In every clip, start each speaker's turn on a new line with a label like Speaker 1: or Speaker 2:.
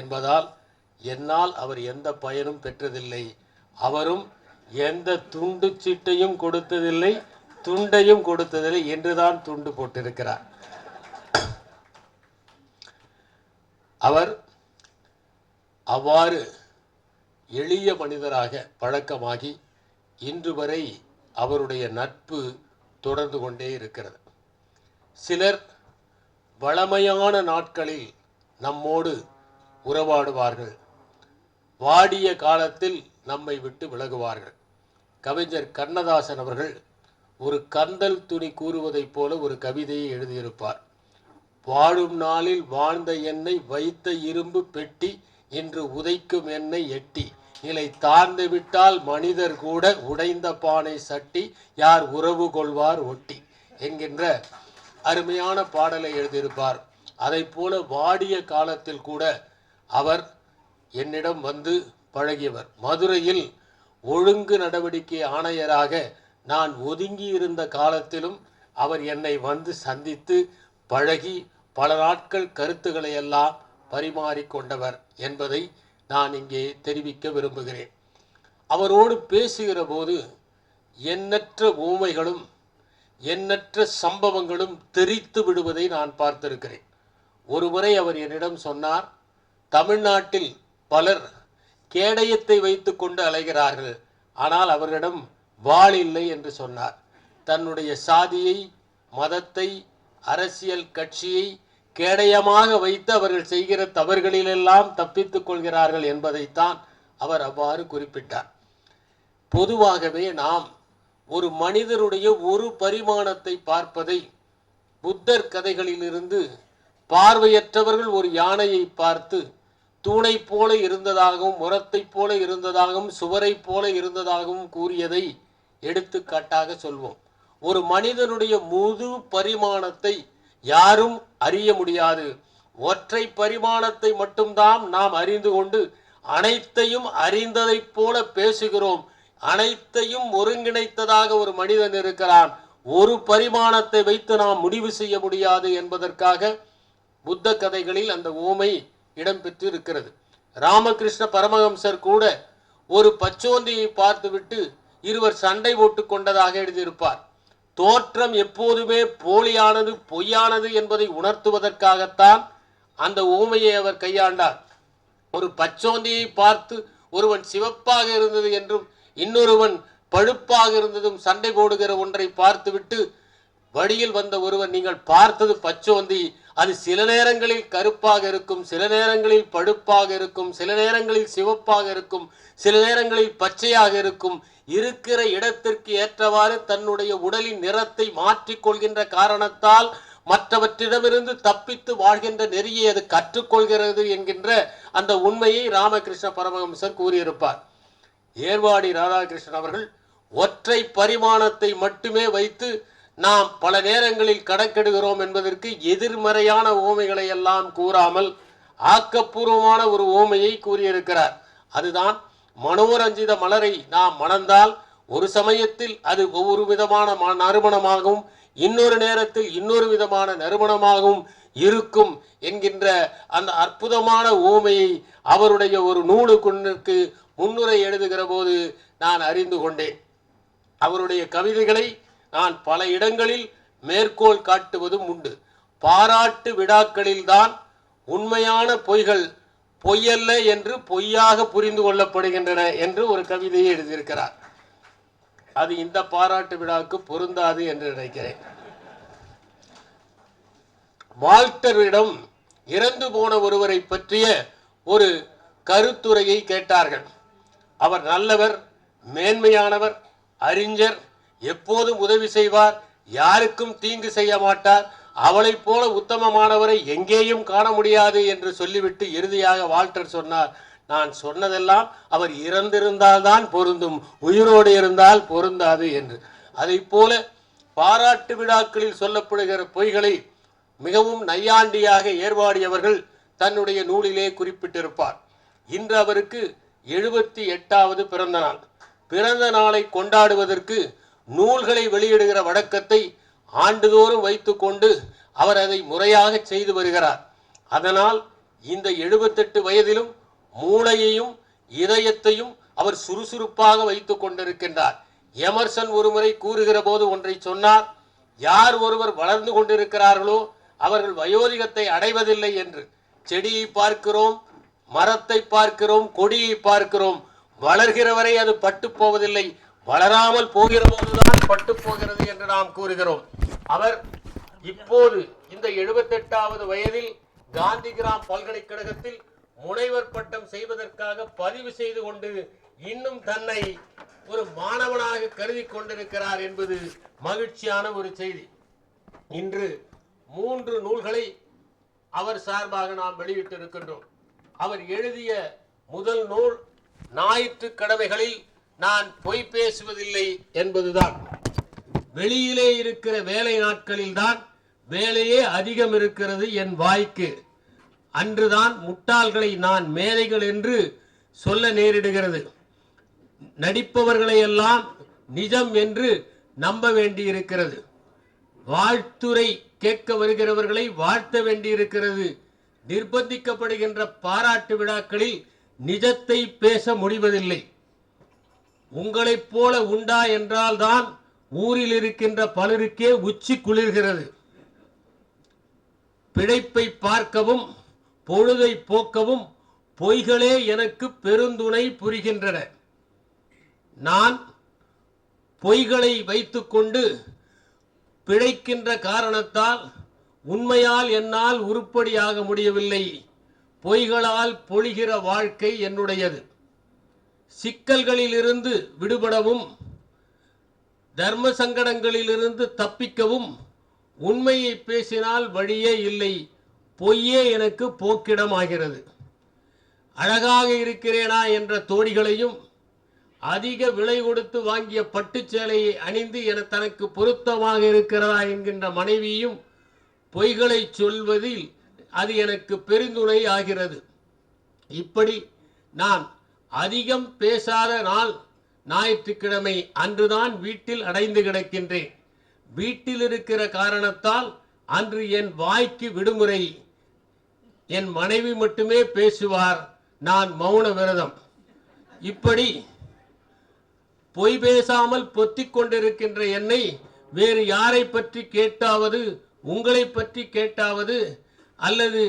Speaker 1: என்பதால் என்னால் அவர் எந்த பயனும் பெற்றதில்லை. அவரும் எந்த துண்டு சீட்டையும் கொடுத்ததில்லை துண்டையும் கொடுத்ததில்லை என்றுதான் துண்டு போட்டிருக்கிறார். அவர் அவ்வாறு எளிய மனிதராக பழக்கமாகி இன்று வரை அவருடைய நட்பு தொடர்ந்து கொண்டே இருக்கிறது. சிலர் வளமையான நாட்களில் நம்மோடு உறவாடுவார்கள். வாடிய காலத்தில் நம்மை விட்டு விலகுவார்கள். கவிஞர் கண்ணதாசன் அவர்கள் ஒரு கந்தல் துணி கூறுவதைப் போல ஒரு கவிதையை எழுதியிருப்பார். வாழும் நாளில் வாழ்ந்த என்னை வைத்த இரும்பு பெட்டி இன்று உதைக்கும் என்னை எட்டி. நிலை தாழ்ந்து விட்டால் மனிதர் கூட உடைந்த பானை சட்டி யார் உறவு கொள்வார் ஒட்டி. என்கின்ற அருமையான பாடலை எழுதியிருப்பார். அதைப் போல வாடிய காலத்தில் கூட அவர் என்னிடம் வந்து பழகியவர். மதுரையில் ஒழுங்கு நடவடிக்கை ஆணையராக நான் ஒதுங்கி இருந்த காலத்திலும் அவர் என்னை வந்து சந்தித்து பழகி பல நாட்கள் கருத்துக்களை எல்லாம் பரிமாறிக்கொண்டவர் என்பதை நான் இங்கே தெரிவிக்க விரும்புகிறேன். அவரோடு பேசுகிற போது எண்ணற்ற ஊமைகளும் எண்ணற்ற சம்பவங்களும் தெரித்து விடுவதை நான் பார்த்திருக்கிறேன். ஒருமுறை அவர் என்னிடம் சொன்னார் தமிழ்நாட்டில் பலர் கேடயத்தை வைத்துக்கொண்டு அலைகிறார்கள். ஆனால் அவர்களிடம் வாள் இல்லை என்று சொன்னார். தன்னுடைய சாதியை மதத்தை அரசியல் கட்சியை கேடயமாக வைத்து அவர்கள் செய்கிற தவறுகளிலெல்லாம் தப்பித்துக் கொள்கிறார்கள் என்பதைத்தான் அவர் அவ்வாறு குறிப்பிட்டார். பொதுவாகவே நாம் ஒரு மனிதருடைய ஒரு பரிமாணத்தை பார்ப்பதை புத்தர் கதைகளிலிருந்து பார்வையற்றவர்கள் ஒரு யானையை பார்த்து தூணை போல இருந்ததாகவும் முரத்தைப் போல இருந்ததாகவும் சுவரைப் போல இருந்ததாகவும் கூறியதை எடுத்துக்காட்டாக சொல்வோம். ஒரு மனிதனுடைய முழு பரிமாணத்தை யாரும் அறிய முடியாது. ஒற்றை பரிமாணத்தை மட்டும்தான் நாம் அறிந்து கொண்டு அனைத்தையும் அறிந்ததைப் போல பேசுகிறோம். அனைத்தையும் ஒருங்கிணைத்ததாக ஒரு மனிதன் இருக்கிறான். ஒரு பரிமாணத்தை வைத்து நாம் முடிவு செய்ய முடியாது என்பதற்காக புத்த கதைகளில் அந்த ஓமை இடம்பெற்று இருக்கிறது ராமகிருஷ்ண பரமஹம்சர் கூட ஒரு பச்சோந்தியை பார்த்துவிட்டு இருவர் சண்டை போட்டு கொண்டதாக எழுதியிருப்பார். தோற்றம் எப்போதுமே போலியானது பொய்யானது என்பதை உணர்த்துவதற்காகத்தான் அந்த ஊமையை அவர் கையாண்டார். ஒரு பச்சோந்தியை பார்த்து ஒருவன் சிவப்பாக இருந்தது என்றும் இன்னொருவன் பழுப்பாக இருந்ததும் சண்டை போடுகிற ஒன்றை பார்த்துவிட்டு வழியில் வந்த ஒருவர் நீங்கள் பார்த்தது பச்சோந்தி. அது சில நேரங்களில் கருப்பாக இருக்கும் சில நேரங்களில் பழுப்பாக இருக்கும் சில நேரங்களில் சிவப்பாக இருக்கும் சில நேரங்களில் பச்சையாக இருக்கும். இருக்கிற இடத்திற்கு ஏற்றவாறு தன்னுடைய உடலின் நிறத்தை மாற்றிக்கொள்கின்ற காரணத்தால் மற்றவற்றிடமிருந்து தப்பித்து வாழ்கின்ற நெறியை அது கற்றுக்கொள்கிறது என்கின்ற அந்த உண்மையை ராமகிருஷ்ண பரமஹம்சர் கூறியிருப்பார். ஏர்வாடி ராதாகிருஷ்ணன் அவர்கள் ஒற்றை பரிமாணத்தை மட்டுமே வைத்து நாம் பல நேரங்களில் கணக்கெடுகிறோம் என்பதற்கு எதிர்மறையான ஓமைகளை எல்லாம் கூறாமல் ஆக்கப்பூர்வமான ஒரு ஓமையை கூறியிருக்கிறார். அதுதான் மனோரஞ்சித மலரை நாம் மணந்தால் ஒரு சமயத்தில் அது ஒவ்வொரு விதமான ம- நறுமணமாகவும் இன்னொரு நேரத்தில் இன்னொரு விதமான நறுமணமாகவும் இருக்கும் என்கின்ற அந்த அற்புதமான ஓமையை அவருடைய ஒரு நூலுக்குன்னுக்கு முன்னுரை எழுதுகிற போது நான் அறிந்து கொண்டேன். அவருடைய கவிதைகளை நான் பல இடங்களில் மேற்கோள் காட்டுவதும் உண்டு. பாராட்டு விழாக்களில்தான் உண்மையான பொய்கள் பொய்யல்ல என்று பொய்யாக புரிந்து கொள்ளப்படுகின்றன என்று ஒரு கவிதையை எழுதியிருக்கிறார். அது இந்த பாராட்டு விழாவுக்கு பொருந்தாது என்று நினைக்கிறேன். வால்டரிடம் இறந்து போன ஒருவரை பற்றிய ஒரு கருத்துரையை கேட்டார்கள். அவர் நல்லவர் மேன்மையானவர் அறிஞர் எப்போதும் உதவி செய்வார் யாருக்கும் தீங்கு செய்ய மாட்டார். அவளைப் போல உத்தமமானவரை எங்கேயும் காண முடியாது என்று சொல்லிவிட்டு இறுதியாக வால்டர் சொன்னார். நான் சொன்னதெல்லாம் அவர் இறந்திருந்தால்தான் பொருந்தும் உயிரோடு இருந்தால் பொருந்தாது என்று. அதைப் போல பாராட்டு விழாக்களில் சொல்லப்படுகிற பொய்களை மிகவும் நையாண்டியாக ஏற்பாடியவர்கள் தன்னுடைய நூலிலே குறிப்பிட்டிருப்பார். இன்று அவருக்கு எழுபத்தி எட்டாவது பிறந்த நாள். பிறந்த நாளை கொண்டாடுவதற்கு நூல்களை வெளியிடுகிற வழக்கத்தை ஆண்டுதோறும் வைத்துக்கொண்டு அவர் அதை முறையாக செய்து வருகிறார். அதனால் இந்த எழுபத்தெட்டு வயதிலும் மூளையையும் இதயத்தையும் அவர் சுறுசுறுப்பாக வைத்துக் கொண்டிருக்கின்றார். எமர்சன் ஒருமுறை கூறுகிற போது ஒன்றை சொன்னார் யார் ஒருவர் வளர்ந்து கொண்டிருக்கிறார்களோ அவர்கள் வயோதிகத்தை அடைவதில்லை என்று. செடியை பார்க்கிறோம் மரத்தை பார்க்கிறோம் கொடியை பார்க்கிறோம். வளர்கிறவரை அது பட்டு போவதில்லை வளராமல் போகிற தான் பட்டு போகிறது என்று நாம் கூறுகிறோம். அவர் இப்போது இந்த எழுபத்தெட்டாவது வயதில் காந்திகிராம் பல்கலைக்கழகத்தில் முனைவர் பட்டம் செய்வதற்காக பதிவு செய்து கொண்டு இன்னும் தன்னை ஒரு மாணவனாக கருதி கொண்டிருக்கிறார் என்பது மகிழ்ச்சியான ஒரு செய்தி. இன்று மூன்று நூல்களை அவர் சார்பாக நாம் வெளியிட்டிருக்கின்றோம். அவர் எழுதிய முதல் நூல் ஞாயிற்று கடமைகளில் நான் பொய் பேசுவதில்லை என்பதுதான். வெளியிலே இருக்கிற வேலை நாட்களில்தான் வேலையே அதிகம் இருக்கிறது என் வாய்க்கு. அன்றுதான் முட்டாள்களை நான் மேதைகள் என்று சொல்ல நேரிடுகிறது. நடிப்பவர்களை எல்லாம் நிஜம் என்று நம்ப வேண்டியிருக்கிறது. வாழ்த்துரை கேட்க வருகிறவர்களை வாழ்த்த வேண்டியிருக்கிறது. நிர்பந்திக்கப்படுகின்ற பாராட்டு விழாக்களில் நிஜத்தை பேச முடிவதில்லை. உங்களைப் போல உண்டா என்றால்தான் ஊரில் இருக்கின்ற பலருக்கே உச்சி குளிர்கிறது. பிழைப்பை பார்க்கவும் பொழுதை போக்கவும் பொய்களே எனக்கு பெருந்துணை புரிகின்றன. நான் பொய்களை வைத்துக்கொண்டு பிழைக்கின்ற காரணத்தால் உண்மையால் என்னால் உருப்படியாக முடியவில்லை. பொய்களால் பொழிகிற வாழ்க்கை என்னுடையது. சிக்கல்களிலிருந்து விடுபடவும் தர்ம சங்கடங்களிலிருந்து தப்பிக்கவும் உண்மையை பேசினால் வழியே இல்லை பொய்யே எனக்கு போக்கிடமாகிறது. அழகாக இருக்கிறேனா என்ற தோடிகளையும் அதிக விலை கொடுத்து வாங்கிய பட்டுச்சேலையை அணிந்து என தனக்கு பொருத்தமாக இருக்கிறதா என்கின்ற மனைவியும் பொய்களை சொல்வதில் அது எனக்கு பெருந்துணை ஆகிறது. இப்படி நான் அதிகம் பேசாத நாள் ஞாயிற்றுக்கிழமை அன்றுதான் வீட்டில் அடைந்து கிடக்கின்றேன். வீட்டில் இருக்கிற காரணத்தால் அன்று என் வாய்க்கு விடுமுறை. என் மனைவி மட்டுமே பேசுவார். நான் மௌன விரதம். இப்படி பொய் பேசாமல் பொத்திக் கொண்டிருக்கின்ற என்னை வேறு யாரை பற்றி கேட்டாவது உங்களை பற்றி கேட்டாவது அல்லது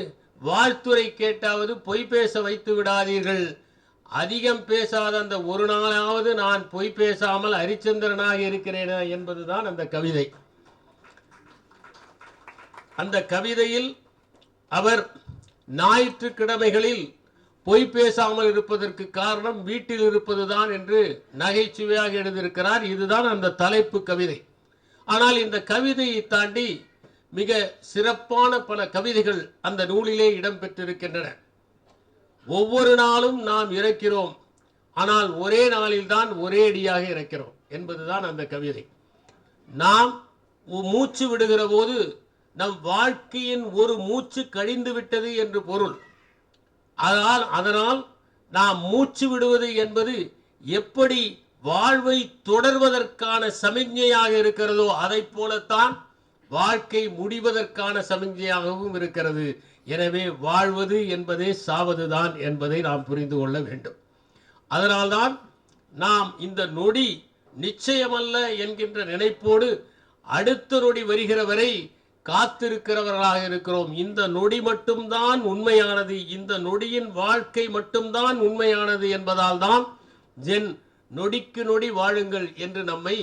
Speaker 1: வாழ்த்துரை கேட்டாவது பொய் பேச வைத்து விடாதீர்கள். அதிகம் பேசாத அந்த ஒரு நாளாவது நான் பொய் பேசாமல் ஹரிச்சந்திரனாக இருக்கிறேன் என்பதுதான் அந்த கவிதை. அந்த கவிதையில் அவர் ஞாயிற்றுக்கிழமைகளில் பொய் பேசாமல் இருப்பதற்கு காரணம் வீட்டில் இருப்பதுதான் என்று நகைச்சுவையாக எழுதியிருக்கிறார். இதுதான் அந்த தலைப்பு கவிதை. ஆனால் இந்த கவிதையை தாண்டி மிக சிறப்பான பல கவிதைகள் அந்த நூலிலே இடம்பெற்றிருக்கின்றன. ஒவ்வொரு நாளும் நாம் இறக்கிறோம். ஆனால் ஒரே நாளில்தான் ஒரே அடியாக இறக்கிறோம் என்பதுதான் அந்த கவிதை. நாம் மூச்சு விடுகிற போது நம் வாழ்க்கையின் ஒரு மூச்சு கழிந்து விட்டது என்று பொருள். அதனால் அதனால் நாம் மூச்சு விடுவது என்பது எப்படி வாழ்வை தொடர்வதற்கான சமிஞ்ஞையாக இருக்கிறதோ அதைப் போலத்தான் வாழ்க்கை முடிவதற்கான சமிஞ்ஞையாகவும் இருக்கிறது எனவே வாழ்வது என்பதே சாவதுதான் என்பதை நாம் புரிந்து கொள்ள வேண்டும். அதனால்தான் நாம் இந்த நொடி நிச்சயமல்ல என்கின்ற நினைப்போடு அடுத்த நொடி வருகிற வரை காத்திருக்கிறவர்களாக இருக்கிறோம். இந்த நொடி மட்டும்தான் உண்மையானது. இந்த நொடியின் வாழ்க்கை மட்டும்தான் உண்மையானது என்பதால் தான் ஜென் நொடிக்கு நொடி வாழுங்கள் என்று நம்மை